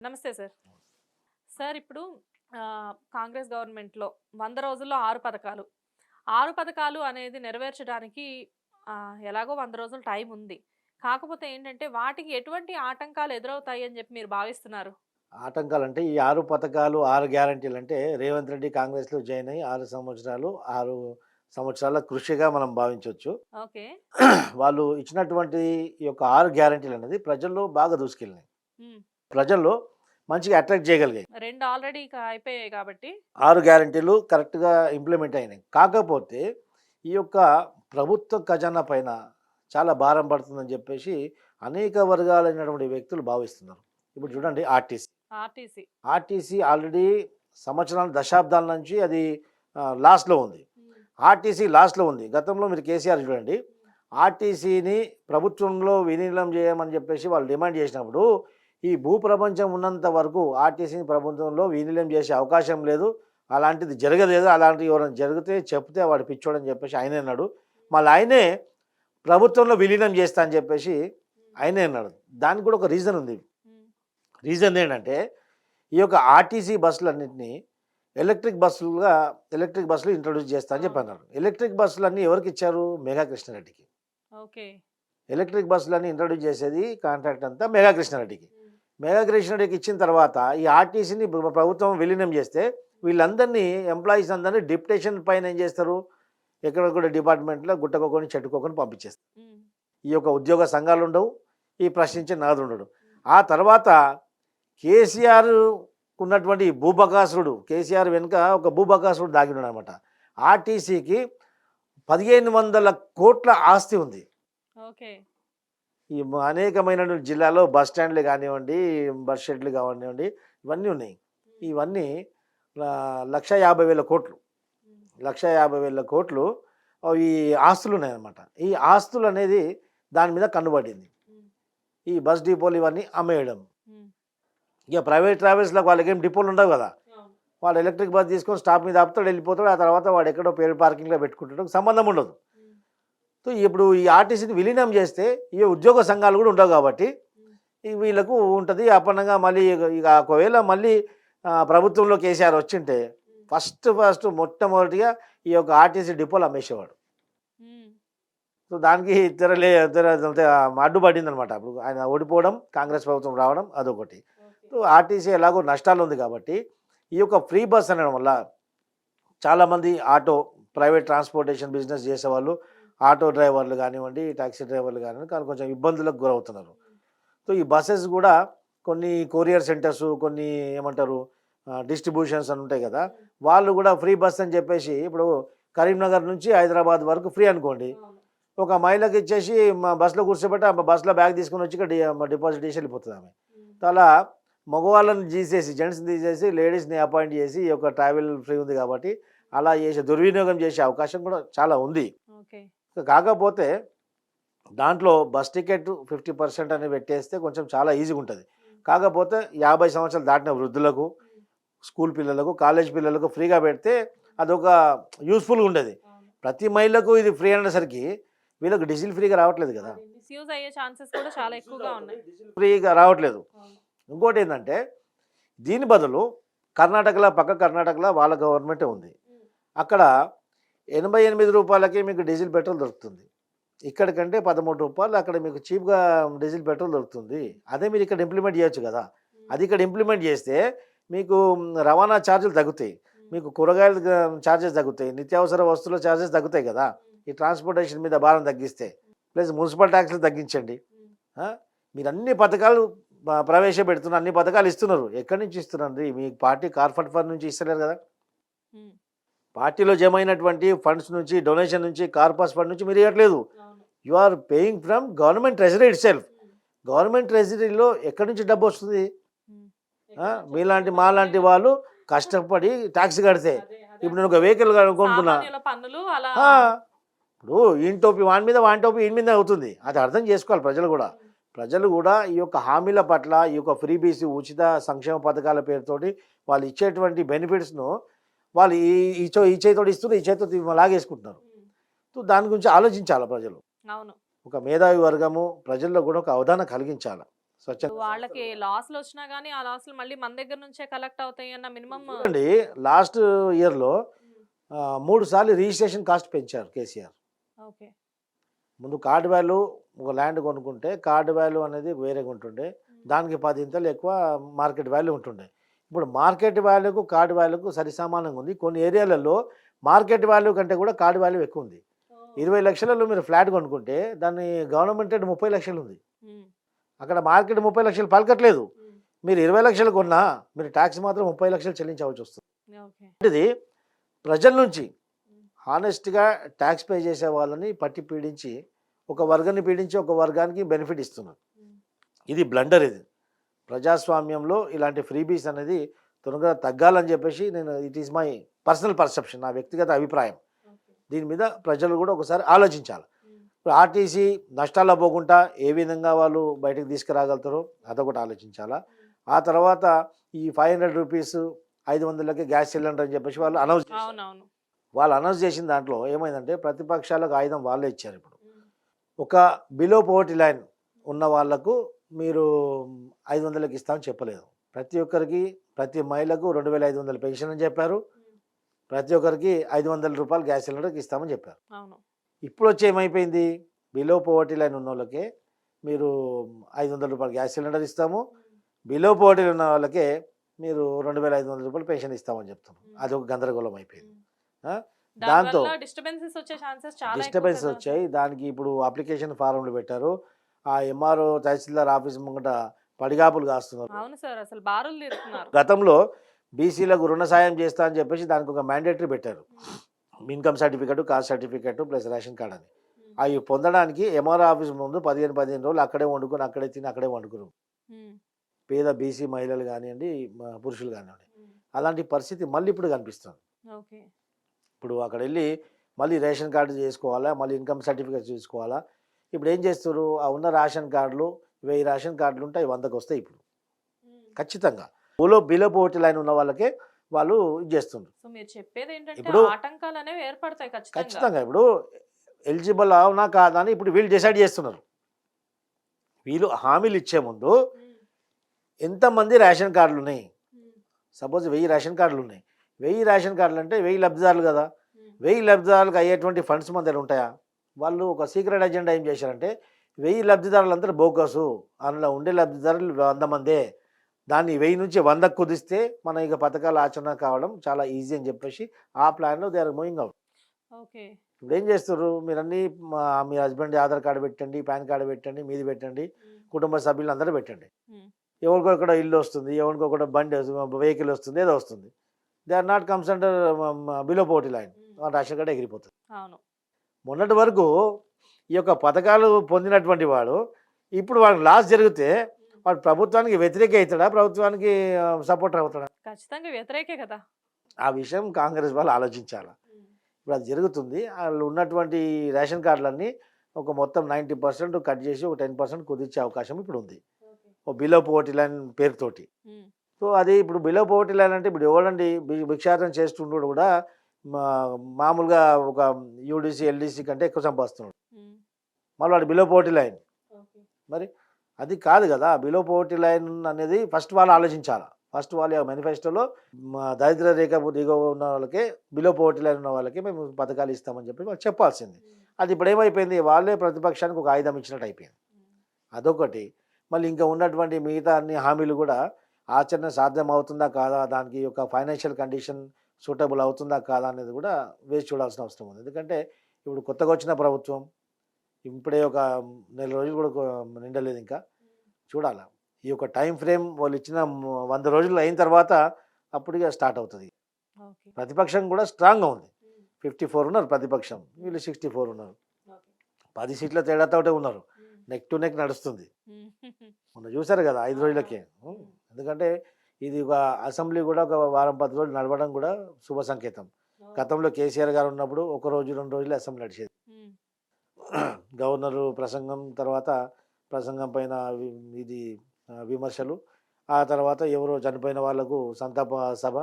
నమస్తే sir. Sir ఇప్పుడు కాంగ్రెస్ గవర్నమెంట్లో వంద రోజుల్లో ఆరు పథకాలు. ఆరు పథకాలు అనేది నెరవేర్చడానికి ఎలాగో వంద రోజులు టైం ఉంది. కాకపోతే ఏంటంటే వాటికి ఎటువంటి ఆటంకాలు ఎదురవుతాయి అని చెప్పి మీరు భావిస్తున్నారు? ఆటంకాలు అంటే ఈ ఆరు పథకాలు ఆరు గ్యారంటీలు అంటే రేవంత్ రెడ్డి కాంగ్రెస్లో జాయిన్ అయ్యి ఆరు సంవత్సరాలు ఆరు సంవత్సరాల కృషిగా మనం భావించవచ్చు ఓకే. వాళ్ళు ఇచ్చినటువంటి ఈ యొక్క ఆరు గ్యారంటీలు అనేది ప్రజల్లో బాగా దూసుకెళ్ళినాయి. ప్రజల్లో మంచిగా అట్రాక్ట్ చేయగలిగాయి. రెండు ఆల్రెడీ అయిపోయాయి కాబట్టి. ఆరు గ్యారంటీలు కరెక్ట్గా ఇంప్లిమెంట్ అయినాయి. కాకపోతే ఈ యొక్క ప్రభుత్వ ఖజానా పైన చాలా భారం పడుతుందని చెప్పేసి అనేక వర్గాలైనటువంటి వ్యక్తులు భావిస్తున్నారు. ఇప్పుడు చూడండి ఆర్టీసీ. ఆర్టీసీ. ఆర్టీసీ ఆల్రెడీ సంవత్సరాల దశాబ్దాల నుంచి అది లాస్ట్లో ఉంది. ఆర్టీసీ లాస్ట్లో ఉంది. గతంలో మీరు కేసీఆర్ చూడండి. ఆర్టీసీని ప్రభుత్వంలో విలీనం చేయమని చెప్పేసి వాళ్ళు డిమాండ్ చేసినప్పుడు ఈ భూప్రపంచం ఉన్నంత వరకు ఆర్టీసీని ప్రభుత్వంలో విలీనం చేసే అవకాశం లేదు. అలాంటిది జరగలేదు. అలాంటివి ఎవరైనా జరిగితే చెప్తే వాడు పిచ్చోడని చెప్పేసి ఆయనే అన్నాడు. మళ్ళీ ఆయనే ప్రభుత్వంలో విలీనం చేస్తా అని చెప్పేసి ఆయనే అన్నాడు. దానికి కూడా ఒక రీజన్ ఉంది. రీజన్ ఏంటంటే ఈ యొక్క ఆర్టీసీ బస్సులన్నింటినీ ఎలక్ట్రిక్ బస్సులుగా ఎలక్ట్రిక్ బస్సులు ఇంట్రొడ్యూస్ చేస్తా అని చెప్పి అన్నారు. ఎలక్ట్రిక్ బస్సులన్నీ ఎవరికి ఇచ్చారు? మెగా కృష్ణారెడ్డికి ఓకే. ఎలక్ట్రిక్ బస్సులన్నీ ఇంట్రొడ్యూస్ చేసేది కాంట్రాక్ట్ అంతా మెగా కృష్ణారెడ్డికి మెగా కృష్ణారెడ్డికి ఇచ్చిన తర్వాత ఈ ఆర్టీసీని ప్రభుత్వం విలీనం చేస్తే వీళ్ళందరినీ ఎంప్లాయీస్ అందరినీ డిప్యుటేషన్ పైన ఏం చేస్తారు? ఎక్కడొక్కడ డిపార్ట్మెంట్లో గుట్టకొకొని చెట్టుకోకొని పంపించేస్తారు. ఈ యొక్క ఉద్యోగ సంఘాలు ఉండవు ఈ ప్రశ్నించే నాదు ఉండడు. ఆ తర్వాత కేసీఆర్ ఉన్నటువంటి భూబకాసురుడు కేసీఆర్ వెనుక ఒక భూబకాసురుడు దాగి ఉన్నాడు అనమాట ఆర్టీసీకి పదిహేను వందల కోట్ల ఆస్తి ఉంది. ఓకే. ఈ అనేకమైన జిల్లాలో బస్ స్టాండ్లు కానివ్వండి బస్ షెడ్లు కానివ్వండి ఇవన్నీ ఉన్నాయి. ఇవన్నీ లక్ష యాభై వేల కోట్లు. లక్ష యాభై వేల కోట్లు ఈ ఆస్తులు ఉన్నాయన్నమాట. ఈ ఆస్తులు అనేది దాని మీద కన్నుబడింది. ఈ బస్ డిపోలు ఇవన్నీ అమ్మేయడం. ఇక ప్రైవేట్ ట్రావెల్స్లకు వాళ్ళకి ఏం డిపోలు ఉండవు కదా. వాడు ఎలక్ట్రిక్ బస్ తీసుకొని స్టాప్ మీద ఆపుతాడు వెళ్ళిపోతాడు ఆ తర్వాత వాడు ఎక్కడో పేరు పార్కింగ్లో పెట్టుకుంటాడు సంబంధం ఉండదు. ఇప్పుడు ఈ ఆర్టీసీని విలీనం చేస్తే ఈ ఉద్యోగ సంఘాలు కూడా ఉండవు కాబట్టి వీళ్ళకు ఉంటుంది. అప్పనంగా మళ్ళీ ఇక- ఒకవేళ మళ్ళీ ప్రభుత్వంలో కేసీఆర్ వచ్చింటే ఫస్ట్ ఫస్ట్ మొట్టమొదటిగా ఈ యొక్క ఆర్టీసీ డిపోలు అమ్మేసేవాడు. సో దానికి తెరలే తెర తెర- అడ్డుపడింది అనమాట అప్పుడు ఆయన ఓడిపోవడం కాంగ్రెస్ ప్రభుత్వం రావడం అదొకటి. సో ఆర్టీసీ ఎలాగో నష్టాలు ఉంది కాబట్టి ఈ యొక్క ఫ్రీ బస్ అనడం వల్ల చాలామంది ఆటో ప్రైవేట్ ట్రాన్స్పోర్టేషన్ బిజినెస్ చేసేవాళ్ళు ఆటో డ్రైవర్లు కానివ్వండి టాక్సీ డ్రైవర్లు కానివ్వండి కానీ కొంచెం ఇబ్బందులకు గురవుతున్నారు. సో ఈ బస్సెస్ కూడా కొన్ని కొరియర్ సెంటర్స్ కొన్ని ఏమంటారు డిస్ట్రిబ్యూషన్స్ అని ఉంటాయి కదా వాళ్ళు కూడా ఫ్రీ బస్ అని చెప్పేసి ఇప్పుడు కరీంనగర్ నుంచి హైదరాబాద్ వరకు ఫ్రీ అనుకోండి. ఒక మహిళకి ఇచ్చేసి మా బస్సులో కూర్చోబెట్టి ఆ బస్సులో బ్యాగ్ తీసుకొని వచ్చి ఇక్కడ డిపాజిట్ చేసి వెళ్ళిపోతుంది ఆమె. అలా మగవాళ్ళని తీసేసి జెంట్స్ని తీసేసి లేడీస్ని అపాయింట్ చేసి ఈ యొక్క ట్రావెల్ ఫ్రీ ఉంది కాబట్టి అలా చేసే దుర్వినియోగం చేసే అవకాశం కూడా చాలా ఉంది. ఓకే. కాకపోతే దాంట్లో బస్ టికెట్ ఫిఫ్టీ పర్సెంట్ అని పెట్టేస్తే కొంచెం చాలా ఈజీగా ఉంటుంది. కాకపోతే యాభై సంవత్సరాలు దాటిన వృద్ధులకు స్కూల్ పిల్లలకు కాలేజ్ పిల్లలకు ఫ్రీగా పెడితే అదొక యూస్ఫుల్గా ఉండేది. ప్రతి మహిళకు ఇది ఫ్రీ అనేసరికి వీళ్ళకి డీజిల్ ఫ్రీగా రావట్లేదు కదా. మిస్యూజ్ అయ్యే ఛాన్సెస్ కూడా చాలా ఎక్కువగా ఉన్నాయి. ఫ్రీగా రావట్లేదు. ఇంకోటి ఏంటంటే దీని బదులు కర్ణాటకలో పక్క కర్ణాటకలో వాళ్ళ గవర్నమెంటే ఉంది. అక్కడ ఎనభై ఎనిమిది రూపాయలకి మీకు డీజిల్ పెట్రోల్ దొరుకుతుంది. ఇక్కడికంటే పదమూడు రూపాయలు అక్కడ మీకు చీప్గా డీజిల్ పెట్రోల్ దొరుకుతుంది. అదే మీరు ఇక్కడ ఇంప్లిమెంట్ చేయొచ్చు కదా. అది ఇక్కడ ఇంప్లిమెంట్ చేస్తే మీకు రవాణా ఛార్జీలు తగ్గుతాయి. మీకు కూరగాయల ఛార్జెస్ తగ్గుతాయి. నిత్యావసర వస్తువుల ఛార్జెస్ తగ్గుతాయి కదా. ఈ ట్రాన్స్పోర్టేషన్ మీద భారం తగ్గిస్తే ప్లస్ మున్సిపల్ ట్యాక్స్లు తగ్గించండి? మీరు అన్ని పథకాలు ప్రవేశపెడుతున్నారు అన్ని పథకాలు ఇస్తున్నారు. ఎక్కడి నుంచి ఇస్తున్నారు? మీ పార్టీ కార్పొరేట్ ఫండ్ నుంచి ఇస్తలేరు కదా. పార్టీలో జమ అయినటువంటి ఫండ్స్ నుంచి డొనేషన్ నుంచి కార్పస్ ఫండ్ నుంచి మీరు ఇవ్వట్లేదు you are paying from government treasury itself government ట్రెజరీలో ఎక్కడి నుంచి డబ్బు వస్తుంది. ఆ? మీలాంటి మాలాంటి వాళ్ళు కష్టపడి ట్యాక్స్ కడితే. ఇప్పుడు నేను ఒక వెహికల్ కొనుక్కున్నా ఇప్పుడు ఈయన టోపీ వాని మీద వాని టోపీ ఈయన మీద అవుతుంది. అది అర్థం చేసుకోవాలి ప్రజలు కూడా. ప్రజలు కూడా ఈ యొక్క హామీల పట్ల ఈ యొక్క ఫ్రీ బీసీ ఉచిత సంక్షేమ పథకాల పేరుతోటి వాళ్ళు ఇచ్చేటువంటి బెనిఫిట్స్ను వాళ్ళు ఈ ఈ చో ఈ చేతితో ఇస్తున్నారు ఈ చేతితో లాగేసుకుంటున్నారు. సో దాని గురించి ఆలోచించాలి ప్రజలు? అవును. ఒక మేధావి వర్గము ప్రజల్లో కూడా ఒక అవగాహన కలిగించాలి? వాళ్ళకి లాస్లు వచ్చినా గానీ ఆ లాస్లు మళ్ళీ మన దగ్గర నుంచే కలెక్ట్ అవుతాయి అన్న మినిమం చూడండి లాస్ట్ ఇయర్లో మూడు సార్లు రిజిస్ట్రేషన్ కాస్ట్ పెంచారు కేసీఆర్. ఓకే. ముందు కార్డు వాల్యూ ఒక ల్యాండ్ కొనుక్కుంటే కార్డు వాల్యూ అనేది వేరేగా ఉంటుండే. దానికి పది ఇంతలు ఎక్కువ మార్కెట్ వాల్యూ ఉంటుండే. ఇప్పుడు మార్కెట్ వాల్యూకు కార్డు వాల్యూకు సరిసమానంగా ఉంది. కొన్ని ఏరియాలలో మార్కెట్ వాల్యూ కంటే కూడా కార్డు వాల్యూ ఎక్కువ ఉంది. ఇరవై లక్షలలో మీరు ఫ్లాట్ కొనుక్కుంటే దాన్ని గవర్నమెంట్ రేట్ ముప్పై లక్షలు ఉంది. అక్కడ మార్కెట్ ముప్పై లక్షలు పలకట్లేదు. మీరు ఇరవై లక్షలు కొన్నా మీరు ట్యాక్స్ మాత్రం ముప్పై లక్షలు చెల్లించవలసి వస్తుంది. ఇది ప్రజల నుంచి హానెస్ట్గా ట్యాక్స్ పే చేసే వాళ్ళని పట్టి పీడించి ఒక వర్గాన్ని పీడించి ఒక వర్గానికి బెనిఫిట్ ఇస్తున్నారు. ఇది బ్లండర్ ఇది. ప్రజాస్వామ్యంలో ఇలాంటి ఫ్రీబీస్ అనేది తొందరగా తగ్గాలని చెప్పేసి నేను it is my personal perception నా వ్యక్తిగత అభిప్రాయం. దీని మీద ప్రజలు కూడా ఒకసారి ఆలోచించాలి. ఇప్పుడు ఆర్టీసీ నష్టాల్లో పోకుండా ఏ విధంగా వాళ్ళు బయటకు తీసుకురాగలుగుతారో అదొకటి ఆలోచించాలా. ఆ తర్వాత ఈ ఫైవ్ హండ్రెడ్ రూపీస్ ఐదు వందలకి గ్యాస్ సిలిండర్ అని చెప్పేసి వాళ్ళు అనౌన్స్ వాళ్ళు అనౌన్స్ చేసిన దాంట్లో ఏమైందంటే ప్రతిపక్షాలకు ఆయుధం వాళ్ళే ఇచ్చారు ఇప్పుడు. ఒక బిలో పోవర్టీ లైన్ ఉన్న వాళ్ళకు మీరు ఐదు వందలకి ఇస్తామని చెప్పలేదు. ప్రతి ఒక్కరికి ప్రతి మహిళకు రెండు వేల ఐదు వందల పెన్షన్ అని చెప్పారు. ప్రతి ఒక్కరికి ఐదు వందల రూపాయలు గ్యాస్ సిలిండర్కి ఇస్తామని చెప్పారు. ఇప్పుడు వచ్చి ఏమైపోయింది? బిలో పోవర్టీ లైన్ ఉన్న వాళ్ళకే మీరు ఐదు వందల రూపాయలు గ్యాస్ సిలిండర్ ఇస్తాము. బిలో పోవర్టీ ఉన్న వాళ్ళకే మీరు రెండు వేల ఐదు వందల రూపాయలు పెన్షన్ ఇస్తామని చెప్తున్నాం అది ఒక గందరగోళం అయిపోయింది? దాంతో డిస్టర్బెన్సెస్. వచ్చాయి. దానికి ఇప్పుడు అప్లికేషన్ ఫారంలు పెట్టారు. ఆ ఎంఆర్ఓ తహసీల్దార్ ఆఫీస్ ముంగట పడిగాపులు కాస్తున్నారు. అవును సార్ అసలు బారులు తీరుతున్నారు. గతంలో బీసీలకు రుణ సాయం చేస్తా అని చెప్పేసి దానికి ఒక మ్యాండేటరీ పెట్టారు. Income certificate caste certificate plus ration card అని. అవి పొందడానికి ఎంఆర్ఓ ఆఫీస్ ముందు పదిహేను పదిహేను రోజులు అక్కడే వండుకొని అక్కడే తిని అక్కడే వండుకున్నాం పేద బీసీ మహిళలు కానివ్వండి పురుషులు కానివ్వండి. అలాంటి పరిస్థితి మళ్ళీ ఇప్పుడు కనిపిస్తుంది. ఇప్పుడు అక్కడ వెళ్ళి మళ్ళీ రేషన్ కార్డు చేసుకోవాలా మళ్ళీ ఇన్కమ్ సర్టిఫికేట్ చేసుకోవాలా ఇప్పుడు ఏం చేస్తారు ఆ ఉన్న రేషన్ కార్డులు వెయ్యి రేషన్ కార్డులు ఉంటాయి వందకు వస్తాయి ఇప్పుడు. ఖచ్చితంగా. ఊలో బిలో పోటీ లైన్ ఉన్న వాళ్ళకే వాళ్ళు ఇది చేస్తుండ్రు. సో మీరు చెప్పేది ఏంటంటే ఇప్పుడు- ఆటంకాలు అనేవి ఏర్పడతాయి ఖచ్చితంగా. ఇప్పుడు ఎలిజిబుల్ అవునా కాదా అని ఇప్పుడు వీళ్ళు డిసైడ్ చేస్తున్నారు. వీళ్ళు హామీలు ఇచ్చే ముందు ఎంతమంది రేషన్ కార్డులు ఉన్నాయి? సపోజ్ వెయ్యి రేషన్ కార్డులు ఉన్నాయి. వెయ్యి రేషన్ కార్డులు అంటే వెయ్యి లబ్ధిదారులు కదా? వెయ్యి లబ్ధిదారులకు అయ్యేటువంటి ఫండ్స్ మన దగ్గర ఉంటాయా? వాళ్ళు ఒక సీక్రెట్ ఎజెండా ఏం చేశారంటే వెయ్యి లబ్ధిదారులందరూ బోకసు అందులో ఉండే లబ్ధిదారులు వంద మందే. దాన్ని వెయ్యి నుంచి వందకు కుదిస్తే మన ఇక పథకాల ఆచరణ కావడం చాలా ఈజీ అని చెప్పేసి ఆ ప్లాన్లో they are moving out. Okay. ఇప్పుడు ఏం చేస్తారు మీరు అన్ని మా- హస్బెండ్ ఆధార్ కార్డు పెట్టండి పాన్ కార్డు పెట్టండి మీది పెట్టండి కుటుంబ సభ్యులు అందరూ పెట్టండి ఎవరికొకడ ఇల్లు వస్తుంది ఎవరికొకడ బండి వెహికల్ వస్తుంది ఏదో వస్తుంది. They are not comes under below poverty line. Ration card ఎగిరిపోతుంది. అవును. మొన్నటి వరకు ఈ యొక్క పథకాలు పొందినటువంటి వాడు ఇప్పుడు వాడికి లాస్ జరిగితే వాడు ప్రభుత్వానికి వ్యతిరేక అవుతాడా? ప్రభుత్వానికి సపోర్ట్ అవుతాడా? ఖచ్చితంగా వ్యతిరేకే కదా. ఆ విషయం కాంగ్రెస్ వాళ్ళు ఆలోచించాలి? ఇప్పుడు అది జరుగుతుంది. వాళ్ళు ఉన్నటువంటి రేషన్ కార్డులన్నీ ఒక మొత్తం నైంటీ పర్సెంట్ కట్ చేసి ఒక టెన్ పర్సెంట్ కుదిర్చే అవకాశం ఇప్పుడు ఉంది. ఓ బిలో పోటీ లైన్ పేరుతోటి. సో అది ఇప్పుడు బిలో పోటీ లైన్ అంటే ఇప్పుడు ఎవడండి భి- భిక్షాటన చేస్తుంటాడు కూడా మామూలుగా ఒక యూడీసీ ఎల్డీసీ కంటే ఎక్కువ సంపాదిస్తున్నాడు. మళ్ళీ వాడు బిలో పోటీ లైన్. మరి అది కాదు కదా బిలో పోవర్టీ లైన్ అనేది ఫస్ట్ వాళ్ళు ఆలోచించాలి? ఫస్ట్ వాళ్ళ మేనిఫెస్టోలో మా దారిద్ర్య రేఖ దిగువ ఉన్న వాళ్ళకే బిలో పోవర్టీ లైన్ ఉన్న వాళ్ళకి మేము పథకాలు ఇస్తామని చెప్పి వాళ్ళు చెప్పాల్సింది. అది ఇప్పుడు ఏమైపోయింది? వాళ్ళే ప్రతిపక్షానికి ఒక ఆయుధం ఇచ్చినట్టు అయిపోయింది. అదొకటి. మళ్ళీ ఇంకా ఉన్నటువంటి మిగతా అన్ని హామీలు కూడా ఆచరణ సాధ్యం అవుతుందా కాదా? దానికి ఒక ఫైనాన్షియల్ కండిషన్ సూటబుల్ అవుతుందా కాదా అనేది కూడా వేసి చూడాల్సిన అవసరం ఉంది. ఎందుకంటే ఇప్పుడు కొత్తగా వచ్చిన ప్రభుత్వం ఇప్పుడే ఒక నెల రోజులు కూడా నిండలేదు ఇంకా. చూడాలి. ఈ యొక్క టైం ఫ్రేమ్ వాళ్ళు ఇచ్చిన వంద రోజులు అయిన తర్వాత అప్పుడుగా స్టార్ట్ అవుతుంది. ప్రతిపక్షం కూడా స్ట్రాంగ్గా ఉంది. ఫిఫ్టీ ఫోర్ ఉన్నారు ప్రతిపక్షం. వీళ్ళు సిక్స్టీ ఫోర్ ఉన్నారు. పది సీట్ల తేడాతోటే ఉన్నారు. నెక్ టు నెక్ నడుస్తుంది. మొన్న చూసారు కదా ఐదు రోజులకే. ఎందుకంటే ఇది ఒక అసెంబ్లీ కూడా ఒక వారం పది రోజులు నడవడం కూడా శుభ సంకేతం. గతంలో కేసీఆర్ గారు ఉన్నప్పుడు ఒక రోజు రెండు రోజులు అసెంబ్లీ నడిచేది. గవర్నరు ప్రసంగం తర్వాత ప్రసంగం పైన ఇది విమర్శలు. ఆ తర్వాత ఎవరో చనిపోయిన వాళ్ళకు సంతాప సభ.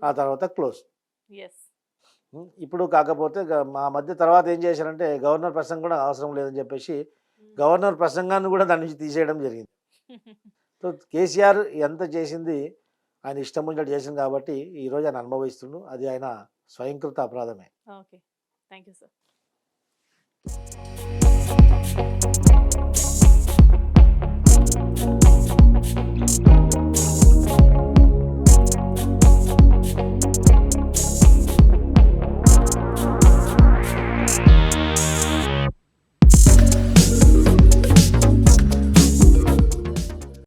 ఆ తర్వాత క్లోజ్. ఇప్పుడు కాకపోతే మా మధ్య తర్వాత ఏం చేశారంటే గవర్నర్ ప్రసంగం కూడా అవసరం లేదని చెప్పేసి గవర్నర్ ప్రసంగాన్ని కూడా దాని నుంచి తీసేయడం జరిగింది. సో కేసీఆర్ ఎంత చేసింది ఆయన ఇష్టం ఉన్నట్టు చేసింది కాబట్టి ఈరోజు ఆయన అనుభవిస్తుండు. అది ఆయన స్వయంకృత అపరాధమే. ఓకే. Thank you sir.